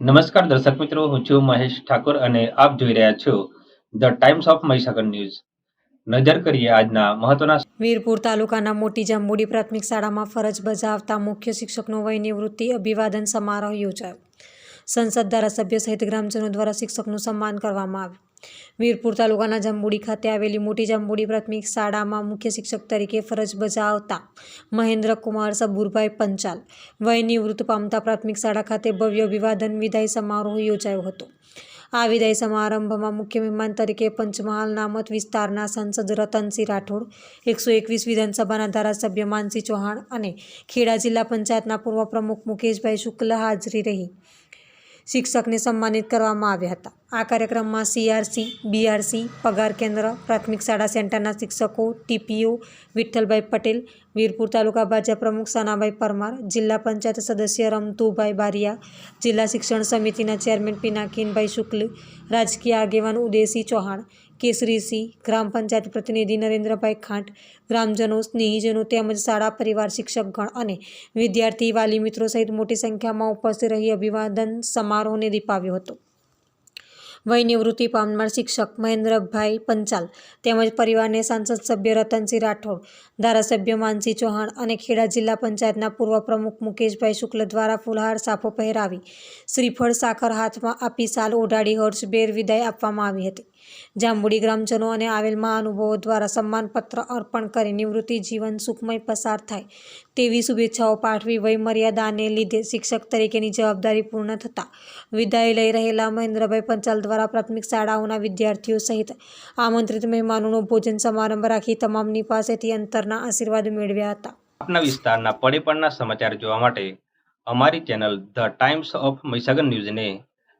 નમસ્કાર દર્શક મિત્રો, હું છું મહેશ ઠાકોર અને આપ જોઈ રહ્યા છો the Times of Mahisagar news. નજર કરીએ આજના મહત્વના વીરપુર તાલુકાના મોટી જાંબુડી પ્રાથમિક શાળામાં ફરજ બજાવતા મુખ્ય શિક્ષકનો વય નિવૃત્તિ અભિવાદન સમારોહ યોજાયો. સંસદ ધારાસભ્ય સહિત ગ્રામજનો દ્વારા શિક્ષકનું સન્માન કરવામાં આવ્યું. વીરપુર તાલુકાના જાંબુડી ખાતે આવેલી મોટી જાંબુડી પ્રાથમિક શાળામાં મુખ્ય શિક્ષક તરીકે ફરજ બજાવતા મહેન્દ્ર કુમાર સબુરભાઈ પંચાલ વય નિવૃત્ત પામતા પ્રાથમિક શાળા ખાતે ભવ્ય અભિવાદન વિદાય સમારોહ યોજાયો હતો. આ વિદાય સમારંભમાં મુખ્ય મહેમાન તરીકે પંચમહાલ નામત વિસ્તારના સાંસદ રતનસિંહ રાઠોડ, એકસો એકવીસ વિધાનસભાના ધારાસભ્ય માનસિંહ ચૌહાણ અને ખેડા જિલ્લા પંચાયતના પૂર્વ પ્રમુખ મુકેશભાઈ શુક્લ હાજરી રહી. શિક્ષકને સન્માનિત કરવામાં આવ્યા હતા. આ કાર્યક્રમમાં સીઆરસી, બીઆરસી, પગાર કેન્દ્ર, પ્રાથમિક શાળા સેન્ટરના શિક્ષકો, ટીપીઓ વિઠ્ઠલભાઈ પટેલ, વીરપુર તાલુકા ભાજપ પ્રમુખ સનાભાઈ પરમાર, જિલ્લા પંચાયત સદસ્ય રમતુભાઈ બારિયા, જિલ્લા શિક્ષણ સમિતિના ચેરમેન પિનાકીનભાઈ શુક્લ, રાજકીય આગેવાન ઉદયસિંહ ચૌહાણ કેસરીસિંહ ગ્રામ પંચાયત પ્રતિનિધિ નરેન્દ્રભાઈ ખાંટ, ગ્રામજનો, સ્નેહીજનો તેમજ શાળા પરિવાર શિક્ષકગણ અને વિદ્યાર્થી વાલી મિત્રો સહિત મોટી સંખ્યામાં ઉપસ્થિત રહી અભિવાદન સમારોહને દીપાવ્યો હતો. વય નિવૃત્તિ પામનાર શિક્ષક મહેન્દ્રભાઈ પંચાલ તેમજ પરિવારને સાંસદ સભ્ય રતનસિંહ રાઠોડ, ધારાસભ્ય માનસી ચૌહાણ અને ખેડા જિલ્લા પંચાયતના પૂર્વ પ્રમુખ મુકેશભાઈ શુક્લ દ્વારા ફુલહાર સાફો પહેરાવી શ્રીફળ સાકર હાથમાં આપી સાલ ઓઢાડી હર્ષભેર વિદાય આપવામાં આવી હતી. જાંબુડી ગ્રામજનો અને આવેલ મહાનુભાવો દ્વારા સન્માનપત્ર અર્પણ કરી નિવૃત્તિ જીવન સુખમય પસાર થાય તેવી શુભેચ્છાઓ પાઠવી વયમર્યાદાને લીધે શિક્ષક તરીકેની જવાબદારી પૂર્ણ થતાં વિદાય લઈ રહેલા મહેન્દ્રભાઈ પંચાલ દ્વારા પ્રાથમિક શાળાઓના વિદ્યાર્થીઓ સહિત આમંત્રિત મહેમાનોનો ભોજન સમારંભ રાખી તમામની પાસેથી અંતરના આશીર્વાદ મેળવ્યા હતા. આપના વિસ્તારના પડે પડના સમાચાર જોવા માટે અમારી channel the Times of Mahisagar ન્યૂઝને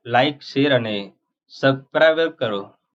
લાઇક, શેર અને સબસ્ક્રાઈબ કરો.